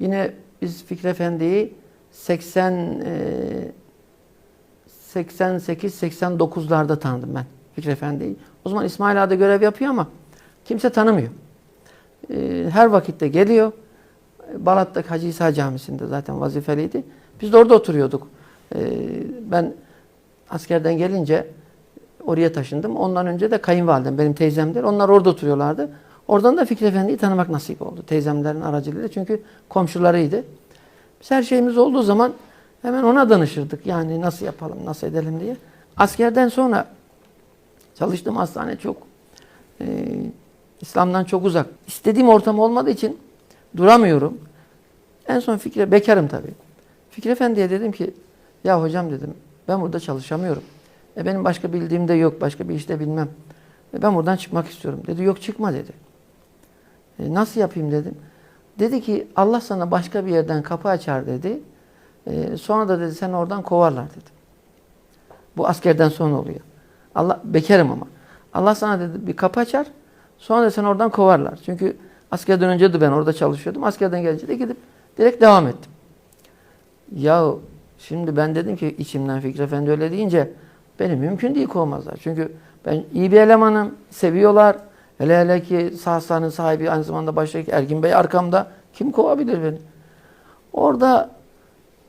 Yine biz Fikri Efendi'yi 80 e, 88-89'larda tanıdım ben Fikri Efendi'yi. O zaman İsmail Ağa'da görev yapıyor ama kimse tanımıyor. E, her vakitte geliyor. Balat'taki Hacı İsa Camisi'nde zaten vazifeliydi. Biz de orada oturuyorduk. E, ben askerden gelince oraya taşındım. Ondan önce de kayınvalidem, benim teyzemdir. Onlar orada oturuyorlardı. Oradan da Fikri Efendi'yi tanımak nasip oldu. Teyzemlerin aracılığıyla. Çünkü komşularıydı. Biz her şeyimiz olduğu zaman hemen ona danışırdık. Yani nasıl yapalım, nasıl edelim diye. Askerden sonra çalıştığım hastane çok e, İslam'dan çok uzak. İstediğim ortam olmadığı için duramıyorum. En son Fikri, bekarım tabii. Fikri Efendi'ye dedim ki, ya hocam dedim, ben burada çalışamıyorum. E benim başka bildiğim de yok, başka bir işte bilmem. E ben buradan çıkmak istiyorum. Dedi, yok çıkma dedi. E nasıl yapayım dedim. Dedi ki, Allah sana başka bir yerden kapı açar dedi. E sonra da dedi, sen oradan kovarlar dedi. Bu askerden sonra oluyor. Allah bekarım ama. Allah sana dedi bir kapı açar. Sonra da sen oradan kovarlar. Çünkü askerden önce de ben orada çalışıyordum. Askerden gelince de gidip direkt devam ettim. Ya şimdi ben dedim ki içimden Fikri Efendi öyle deyince beni mümkün değil kovmazlar. Çünkü ben iyi bir elemanım, seviyorlar. Hele hele ki sahasanın sahibi aynı zamanda baştaki Ergin Bey arkamda. Kim kovabilir beni? Orada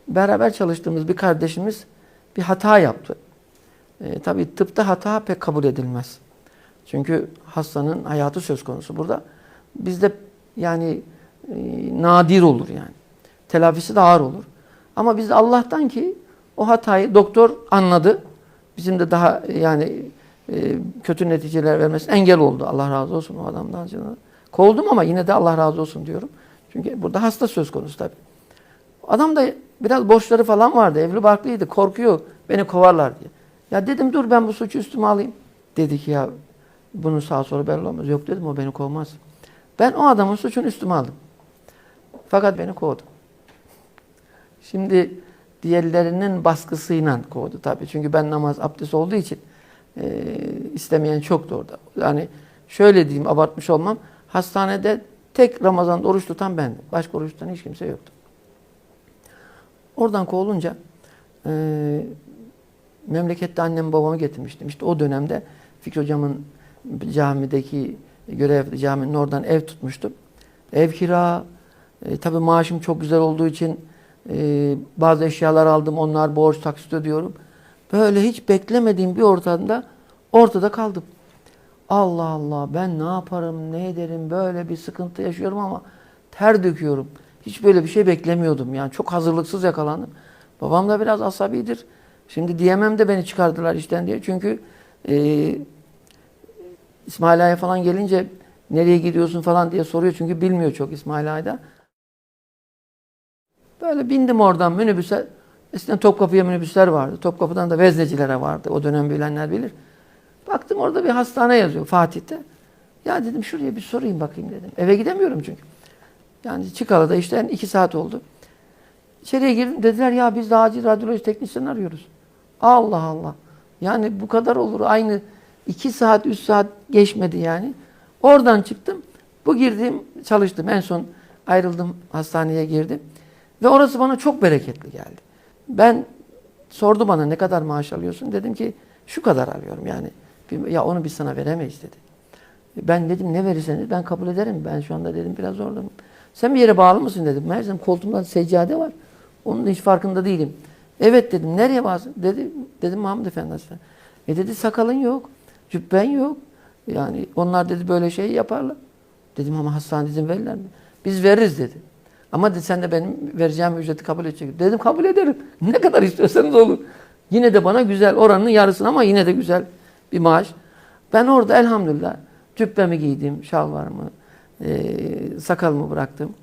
beraber çalıştığımız bir kardeşimiz bir hata yaptı. E, tabii tıpta hata pek kabul edilmez. Çünkü hastanın hayatı söz konusu burada. Bizde yani e, nadir olur yani. Telafisi de ağır olur. Ama biz Allah'tan ki o hatayı doktor anladı. Bizim de daha yani e, kötü neticeler vermesi engel oldu. Allah razı olsun o adamdan. Kovuldum ama yine de Allah razı olsun diyorum. Çünkü burada hasta söz konusu tabii. Adam da biraz borçları falan vardı. Evli barklıydı. Korkuyor beni kovarlar diye. Ya dedim dur ben bu suçu üstüme alayım. Dedi ki ya bunun sağ solu belli olmaz. Yok dedim o beni kovmaz. Ben o adamın suçunu üstüme aldım. Fakat beni kovdu. Şimdi diğerlerinin baskısıyla kovdu tabii. Çünkü ben namaz abdest olduğu için e, istemeyen çoktu orada. Yani şöyle diyeyim abartmış olmam. Hastanede tek Ramazan'da oruç tutan bendim. Başka oruç tutan hiç kimse yoktu. Oradan kovulunca e, memlekette annem babamı getirmiştim. İşte o dönemde Fikri Hocam'ın camideki görev caminin oradan ev tutmuştum. Ev kira, e, tabii maaşım çok güzel olduğu için e, bazı eşyalar aldım. Onlar borç taksit ödüyorum. Böyle hiç beklemediğim bir ortamda ortada kaldım. Allah Allah ben ne yaparım, ne ederim böyle bir sıkıntı yaşıyorum ama ter döküyorum. Hiç böyle bir şey beklemiyordum yani çok hazırlıksız yakalandım. Babam da biraz asabidir. Şimdi diyemem de beni çıkardılar işten diye. Çünkü e, İsmail Ağa'ya falan gelince nereye gidiyorsun falan diye soruyor. Çünkü bilmiyor çok İsmail Ağa'da. Böyle bindim oradan minibüse. Eskiden Topkapı'ya minibüsler vardı. Topkapı'dan da veznecilere vardı. O dönem bilenler bilir. Baktım orada bir hastane yazıyor Fatih'te. Ya dedim şuraya bir sorayım bakayım dedim. Eve gidemiyorum çünkü. Yani çıkalı da işte iki saat oldu. İçeriye girdim dediler ya biz de acil radyoloji teknisyen arıyoruz. Allah Allah. Yani bu kadar olur. Aynı iki saat, üç saat geçmedi yani. Oradan çıktım. Bu girdiğim çalıştım. En son ayrıldım hastaneye girdim. Ve orası bana çok bereketli geldi. Ben sordu bana ne kadar maaş alıyorsun? Dedim ki şu kadar alıyorum yani. Ya onu biz sana veremeyiz dedi. Ben dedim ne verirseniz ben kabul ederim. Ben şu anda dedim biraz oradayım. Sen bir yere bağlı mısın dedim. Meğersem koltuğumda seccade var. Onun da hiç farkında değilim. Evet dedim. Nereye bağlısın? Dedi, dedim Mahmud Efendi Hazretleri. E dedi sakalın yok. Cübben yok. Yani onlar dedi böyle şey yaparlar. Dedim ama hastane izin verirler mi? Biz veririz dedi. Ama dedi, sen de benim vereceğim ücreti kabul edecek. Dedim kabul ederim. Ne kadar istiyorsanız olur. Yine de bana güzel oranın yarısını ama yine de güzel bir maaş. Ben orada elhamdülillah cübbemi giydim, şalvarımı, e, sakalımı bıraktım.